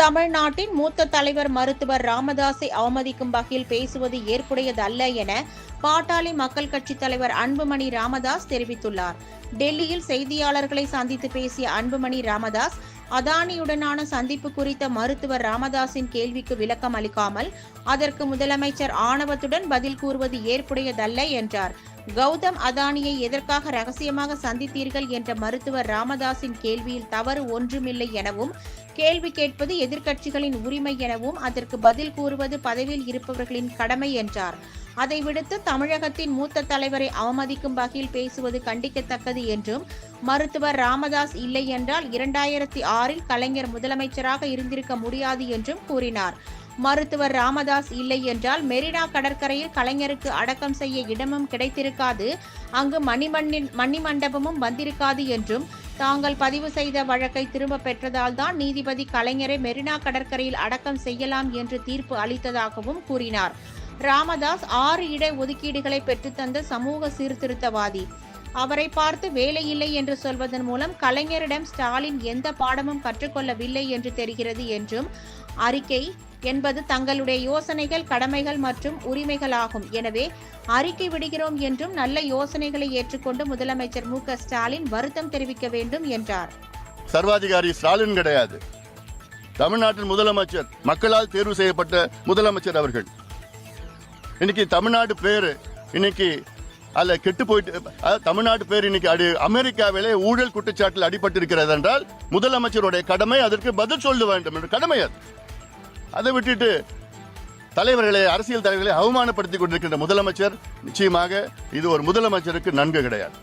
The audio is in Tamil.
தமிழ்நாட்டின் மூத்த தலைவர் மருத்துவர் ராமதாஸை அவமதிக்கும் வகையில் பேசுவது ஏற்புடையதல்ல என பாட்டாளி மக்கள் கட்சி தலைவர் அன்புமணி ராமதாஸ் தெரிவித்துள்ளார். டெல்லியில் செய்தியாளர்களை சந்தித்து பேசிய அன்புமணி ராமதாஸ் அதானியுடனான சந்திப்பு குறித்த மருத்துவர் ராமதாஸின் கேள்விக்கு விளக்கம் அளிக்காமல் அதற்கு முதலமைச்சர் ஆணவத்துடன் பதில் கூறுவது ஏற்புடையதல்ல என்றார். கௌதம் அதானியை எதற்காக ரகசியமாக சந்தித்தீர்கள் என்ற மருத்துவர் ராமதாஸின் கேள்வியில் தவறு ஒன்றுமில்லை எனவும் கேள்வி கேட்பது எதிர்க்கட்சிகளின் உரிமை எனவும் அதற்கு பதில் கூறுவது பதவியில் இருப்பவர்களின் கடமை என்றார். அதை விடுத்து தமிழகத்தின் மூத்த தலைவரை அவமதிக்கும் வகையில் பேசுவது கண்டிக்கத்தக்கது என்றும் மருத்துவர் ராமதாஸ் இல்லை என்றால் இரண்டாயிரத்தி ஆறில் கலைஞர் முதலமைச்சராக இருந்திருக்க முடியாது என்றும் கூறினார். மருத்துவர் ராமதாஸ் இல்லை என்றால் மெரினா கடற்கரையில் கலைஞருக்கு அடக்கம் செய்ய இடமும் கிடைத்திருக்காது. அங்கு மணிமண்ணின் மணிமண்டபமும் வந்திருக்காது என்றும் தாங்கள் பதிவு செய்த வழக்கை திரும்ப பெற்றதால் தான் நீதிபதி கலைஞரை மெரினா கடற்கரையில் அடக்கம் செய்யலாம் என்று தீர்ப்பு அளித்ததாகவும் கூறினார். ராமதாஸ் ஆறு இட ஒதுக்கீடுகளை பெற்றுத்தந்த சமூக சீர்திருத்தவாதி. அவரை பார்த்து வேலையில்லை என்று சொல்வதன் மூலம் கலைஞரிடம் ஸ்டாலின் எந்த பாடமும் கற்றுக்கொள்ளவில்லை என்று தெரிகிறது என்றும் அறிக்கை என்பது தங்களுடைய யோசனைகள் கடமைகள் மற்றும் உரிமைகளாகும். எனவே அறிக்கை விடுகிறோம் என்றும் நல்ல யோசனைகளை ஏற்றுக்கொண்டு முதலமைச்சர் மு. க. ஸ்டாலின் வருத்தம் தெரிவிக்க வேண்டும் என்றார். சர்வாதிகாரி ஸ்டாலின் கிடையாது. தமிழ்நாட்டின் முதலமைச்சர் மக்களால் தேர்வு செய்யப்பட்ட முதலமைச்சர் அவர்கள். இன்னைக்கு தமிழ்நாடு பேரு இன்னைக்கு அல்ல கெட்டு போயிட்டு தமிழ்நாட்டு பேர் இன்னைக்கு அடி அமெரிக்காவிலே ஊழல் குற்றச்சாட்டில் அடிபட்டு இருக்கிறது என்றால் முதலமைச்சருடைய கடமை அதற்கு பதில் சொல்ல வேண்டும் என்ற கடமை அது. அதை விட்டுட்டு தலைவர்களை அரசியல் தலைவர்களை அவமானப்படுத்திக் கொண்டிருக்கின்ற முதலமைச்சர் நிச்சயமாக இது ஒரு முதலமைச்சருக்கு நன்கு கிடையாது.